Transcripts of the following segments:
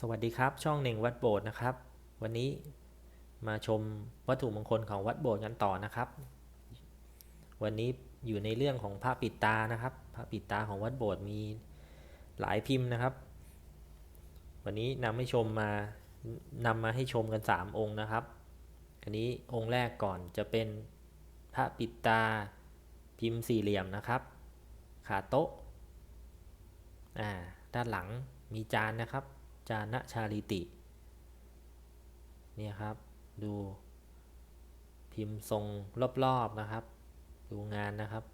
สวัสดีครับ ช่องเน่งวัดโบสถ์นะครับ วันนี้มาชมวัตถุมงคลของวัดโบสถ์กันต่อนะครับ วันนี้อยู่ในเรื่องของพระปิดตานะครับพระปิดตาของวัดโบสถ์มีหลายพิมพ์นะครับ วันนี้นำให้ชมมานำมาให้ชมกัน 3 องค์นะครับอันนี้องค์แรกก่อนจะเป็นพระปิดตาพิมพ์สี่เหลี่ยมนะครับ ขาโต๊ะอ่าด้านหลังมีจานนะครับ จานะชาลิติ เนี่ยครับ ดูพิมพ์ทรงรอบๆนะครับ ดูงานนะครับ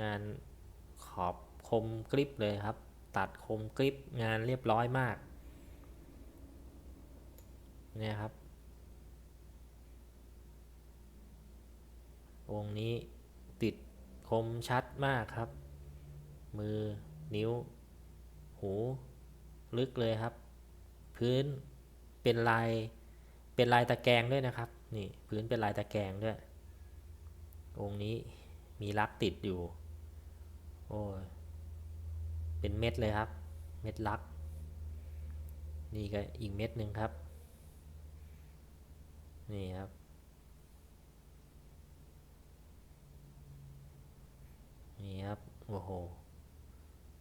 งานขอบคมกริบเลยครับ ตัดคมกริบงานเรียบร้อยมาก เนี่ยครับ วงนี้ติดคมชัดมากครับ มือนิ้ว หู ลึกเลยครับ พื้นเป็นลายเป็นลายตะแกรงด้วยนะครับ นี่พื้นเป็นลายตะแกรงด้วย องค์นี้มีลักติดอยู่ โอ้ยเป็นเม็ดเลยครับ เม็ดลัก นี่ก็อีกเม็ดหนึ่งครับ นี่ครับ นี่ครับ โอ้โห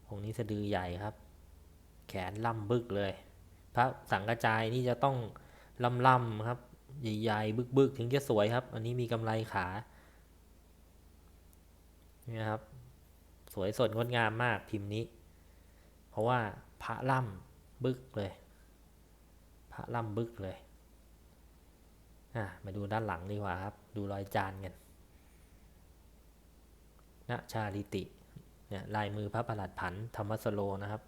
องค์นี้สะดือใหญ่ครับ แขนล่ำบึกเลย พระสังกระจายนี่จะต้องล่ำล่ำครับ ใหญ่ๆบึกๆ ถึงจะสวยครับ อันนี้มีกำไรขาเนี่ยครับ สวยสดงดงามมากพิมพ์นี้ เพราะว่าพระล่ำบึกเลย พระล่ำบึกเลยอะมาดูด้านหลังดีกว่าครับ ดูรอยจานกันณชาลิติเนี่ยลายมือพระประหลัดผันธรรมสโลนะครับ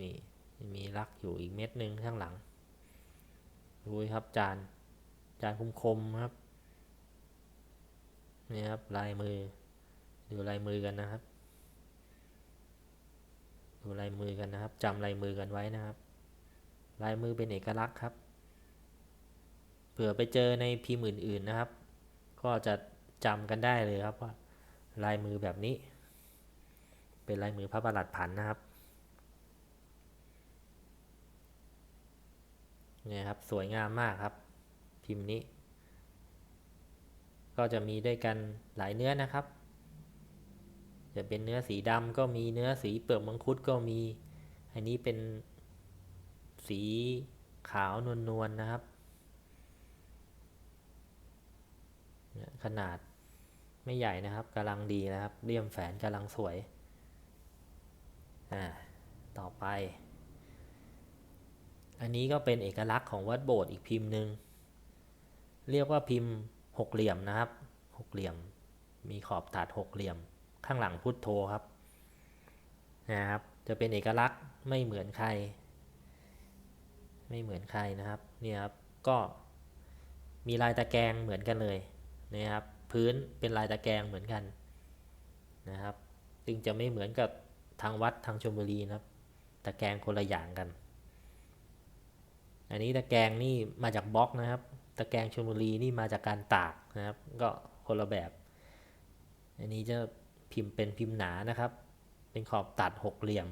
มีมีลักอยู่อีกเม็ดหนึ่งข้างหลังดูครับจานจานคมคมครับนี่ครับลายมือ ดูลายมือกันนะครับ ดูลายมือกันนะครับจำลายมือกันไว้นะครับ ลายมือเป็นเอกลักษณ์ครับเผื่อไปเจอในพิมพ์อื่น ๆนะครับ ก็จะจำกันได้เลยครับว่า ลายมือแบบนี้ เป็นลายมือพระประหลัดผันนะครับ เนี่ยครับสวยงามมากครับ พิมพ์นี้ ก็จะมีด้วยกันหลายเนื้อนะครับ จะเป็นเนื้อสีดำก็มีเนื้อสีเปลือกมังคุดก็มี อันนี้เป็นสีขาวนวลนนนะครับ ขนาดไม่ใหญ่นะครับกำลังดีนะครับเลี่ยมแฝนกำลังสวย อ่า ต่อไป อันนี้ก็เป็นเอกลักษณ์ของวัดโบสถ์อีกพิมพ์หนึ่งเรียกว่าพิมพ์หกเหลี่ยมนะครับหกเหลี่ยม มีขอบตัดหกเหลี่ยม ข้างหลังพุทโธครับนะครับจะเป็นเอกลักษณ์ไม่เหมือนใคร ไม่เหมือนใครนะครับเนี่ยครับก็มีลายตะแกรงเหมือนกันเลยนะครับพื้นเป็นลายตะแกรงเหมือนกันนะครับจึงจะไม่เหมือนกับทางวัดทางชมบุรีนะครับ ตะแกรงคนละอย่างกัน อันนี้ตะแกรงนี่มาจากบล็อกนะครับ ตะแกรงชลบุรีนี่มาจากการตากนะครับ ก็คนละแบบ อันนี้จะพิมพ์เป็นพิมพ์หนานะครับ เป็นขอบตัดหกเหลี่ยม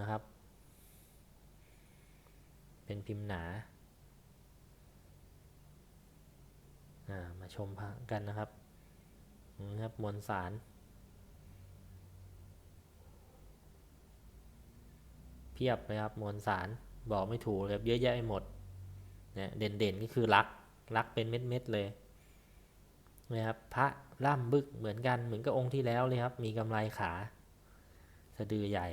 นะครับ เป็นพิมพ์หนาามาชมกันนะครับนะครับมวลสารเพียบเลยครับมวลสาร บอกไม่ถูกเลยเยอะแยะไปหมดเนี่ยเด่นๆก็คือรักรักเป็นเม็ดๆเลยนะครับพระล่ำบึกเหมือนกันเหมือนกับองค์ที่แล้วเลยครับ มีกำไรขาสะดือใหญ่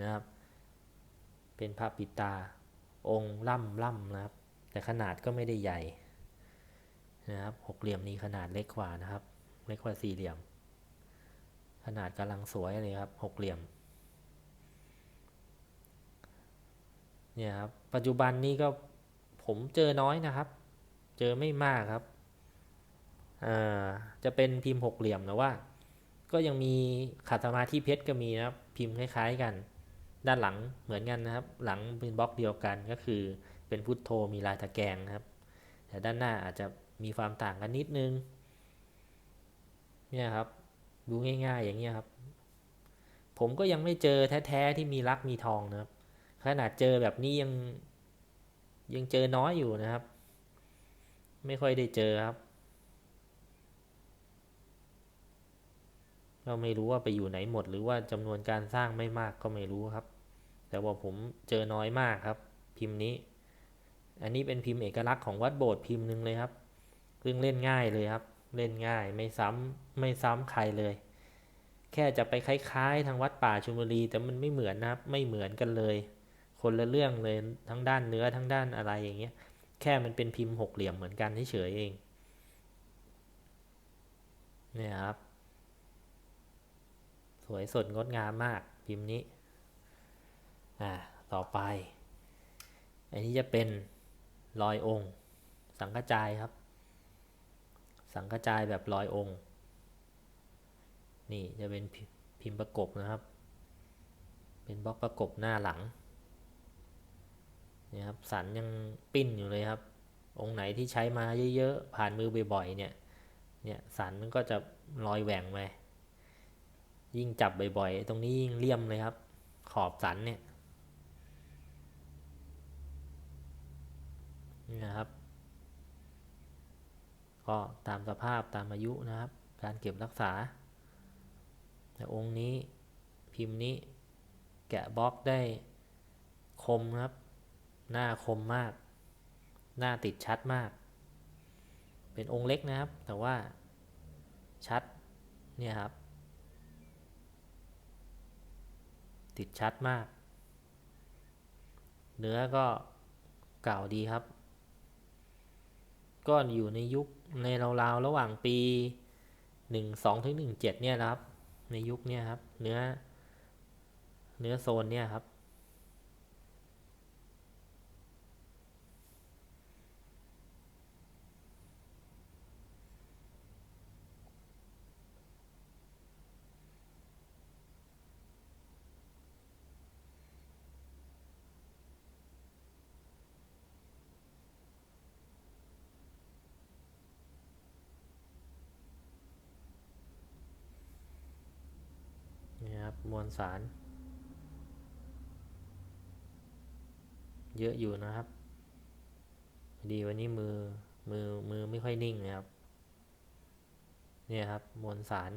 นะครับ เป็นพระปิตา องค์ล่ำล่ำนะครับ แต่ขนาดก็ไม่ได้ใหญ่นะครับหกเหลี่ยมนี้ขนาดเล็กกว่านะครับ เล็กกว่าสี่เหลี่ยม ขนาดกำลังสวยเลยครับหกเหลี่ยม เนี่ยครับปัจจุบันนี้ก็ผมเจอน้อยนะครับ เจอไม่มากครับจะเป็นพิมพ์หกเหลี่ยมนะว่า ก็ยังมีขัดสมาธิเพชรก็มีนะครับพิมพ์คล้ายๆกัน ด้านหลังเหมือนกันนะครับ หลังเป็นบล็อกเดียวกันก็คือเป็นพุทโธมีลายตะแกรงนะครับ แต่ด้านหน้าอาจจะมีความต่างกันนิดนึงเนี่ยครับดูง่ายๆอย่างเงี้ยครับผผมก็ยังไม่เจอแท้ๆที่มีรักมีทองนะครับ ขนาดเจอแบบนี้ยังยังเจอน้อยอยู่นะครับ ไม่ค่อยได้เจอครับ เราไม่รู้ว่าไปอยู่ไหนหมด หรือว่าจำนวนการสร้างไม่มากก็ไม่รู้ครับ แต่ว่าผมเจอน้อยมากครับ พิมพ์นี้ อันนี้เป็นพิมพ์เอกลักษณ์ของวัดโบสถ์พิมพ์หนึ่งเลยครับซึ่งเล่นง่ายเลยครับ เล่นง่ายไม่ซ้ำไม่ซ้ำใครเลย แค่จะไปคล้ายๆ ทางวัดป่าชุมบุรีแต่มันไม่เหมือนนะครับ ไม่เหมือนกันเลย คนละเรื่องเลยทั้งด้านเนื้อทั้งด้านอะไรอย่างเงี้ย แค่มันเป็นพิมพ์หกเหลี่ยมเหมือนกันเฉยเอง เนี่ยครับ สวยสดงดงามมากพิมพ์นี้ อ่า ต่อไป อันนี้จะเป็นรอยองค์ สังกจายครับ สังกจายแบบรอยองค์ นี่จะเป็นพิมพ์ประกบนะครับ เป็นบล็อกประกบหน้าหลัง นี่ครับสันยังปิ้นอยู่เลยครับ องค์ไหนที่ใช้มาเยอะๆผ่านมือบ่อยๆเนี่ยเนี่ยสันมันก็จะลอยแหว่งไปยิ่งจับบ่อยๆ ตรงนี้ยิ่งเลี่ยมเลยครับ ขอบสันเนี่ยนี่นะครับ ก็ตามสภาพตามอายุนะครับ การเก็บรักษา แต่องค์นี้พิมพ์นี้แกะบล็อกได้คมครับ หน้าคมมาก หน้าติดชัดมาก เป็นองค์เล็กนะครับ แต่ว่าชัด เนี่ยครับ ติดชัดมาก เนื้อก็เก่าดีครับ ก็อยู่ในยุคในราวๆ ระหว่างปีหนึ่งสองถึงหนึ่งเจ็ดเนี่ยนะครับ ในยุคเนี้ยครับ เนื้อ เนื้อโซนเนี่ยครับ นี่ครับ มวลสาร เยอะอยู่นะครับดีวันนี้มือมือมือไม่ค่อยนิ่งนะครับ เนี่ยครับ มวลสาร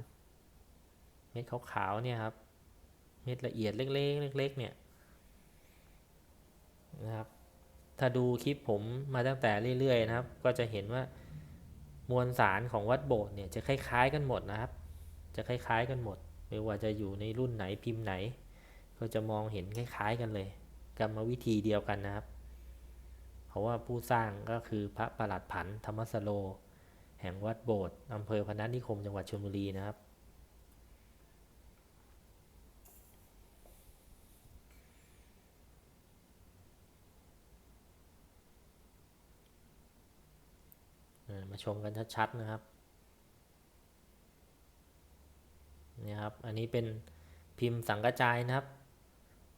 เม็ดขาวๆเนี่ยครับ เม็ดละเอียดเล็กๆเล็กๆเนี่ยนะครับ ถ้าดูคลิปผมมาตั้งแต่เรื่อยๆนะครับ ก็จะเห็นว่ามวลสารของวัดโบสถ์เนี่ยจะคล้ายๆกันหมดนะครับ จะคล้ายๆกันหมด ไม่ว่าจะอยู่ในรุ่นไหนพิมพ์ไหน ก็จะมองเห็นคล้ายๆกันเลยกรรมวิธีเดียวกันนะครับ เพราะว่าผู้สร้างก็คือพระประหลัดผันธรรมสโล แห่งวัดโบสถ์อำเภอพนัสนิคมจังหวัดชลบุรีนะครับ มาชมกันชัดๆนะครับ นี่ครับ อันนี้เป็นพิมพ์สังกะจายนะครับ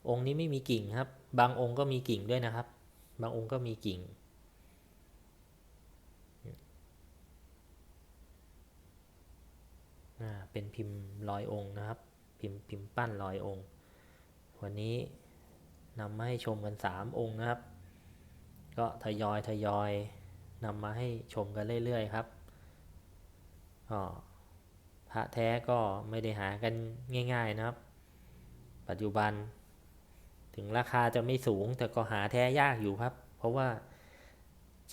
องค์นี้ไม่มีกิ่งครับ บางองค์ก็มีกิ่งด้วยนะครับ บางองค์ก็มีกิ่ง เป็นพิมพ์ลอยองค์นะครับ พิมพ์พิมพ์ปั้นลอยองค์ วันนี้นำมาให้ชมกันสามองค์นะครับ ก็ทยอยทยอยนำมาให้ชมกันเรื่อยๆครับก็ พระแท้ก็ไม่ได้หากันง่ายๆนะครับ ปัจจุบัน ถึงราคาจะไม่สูงแต่ก็หาแท้ยากอยู่ครับ เพราะว่า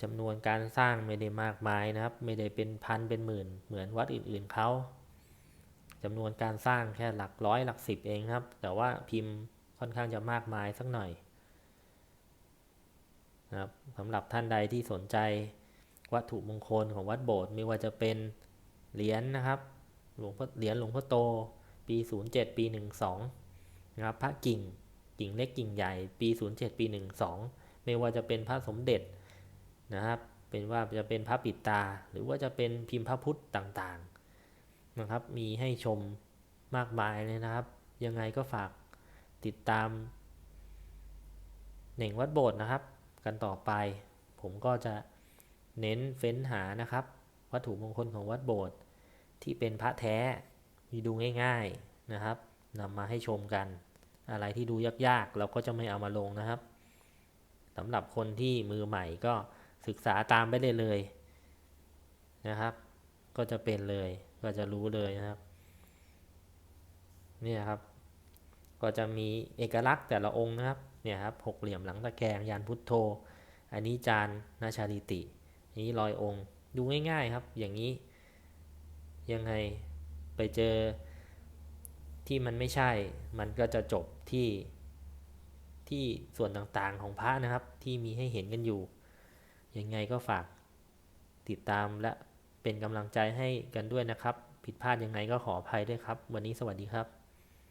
จำนวนการสร้างไม่ได้มากมายนะครับ ไม่ได้เป็นพันเป็นหมื่น เหมือนวัดอื่นๆเขาจำนวนการสร้างแค่หลักร้อยหลักสิบเองครับ แต่ว่าพิมพ์ค่อนข้างจะมากมายสักหน่อยนะครับสำหรับท่านใดที่สนใจวัตถุมงคลของวัดโบสถ์ไม่ว่าจะเป็นเหรียญนนะครับ หลวงพ่อเหรียญหลวงพ่อโต ปี 07 ปี 12นะครับพระกิ่งกิ่งเล็กกิ่งใหญ่ ปี 07 ปี 12 ไม่ว่าจะเป็นพระสมเด็จนะครับ เป็นว่าจะเป็นพระปิดตา หรือว่าจะเป็นพิมพ์พระพุทธต่างๆนะครับ มีให้ชมมากมายเลยนะครับ ยังไงก็ฝากติดตามเหน่งวัดโบสถ์นะครับ กันต่อไป ผมก็จะเน้นเฟ้นหานะครับ วัตถุมงคลของวัดโบสถ์ ที่เป็นพระแท้มีดูง่าย ๆนะครับนำมาให้ชมกัน อะไรที่ดูยากๆ เราก็จะไม่เอามาลงนะครับสำหรับคนที่มือใหม่ก็ศึกษาตามไปได้เลยนะครับ ก็จะเป็นเลยก็จะรู้เลยนะครับเนี่ยครับ ก็จะมีเอกลักษณ์แต่ละองค์นะครับเนี่ยครับหกเหลี่ยมหลังตะแกรงยันพุทโธ อันนี้จานนาชาลิติอันนี้รอยองค์ดูง่ายๆครับ อย่างนี้ ยังไงไปเจอที่มันไม่ใช่ มันก็จะจบที่ที่ส่วนต่างๆของพระนะครับ ที่มีให้เห็นกันอยู่ ยังไงก็ฝากติดตามและเป็นกำลังใจให้กันด้วยนะครับ ผิดพลาดยังไงก็ขออภัยด้วยครับ วันนี้สวัสดีครับ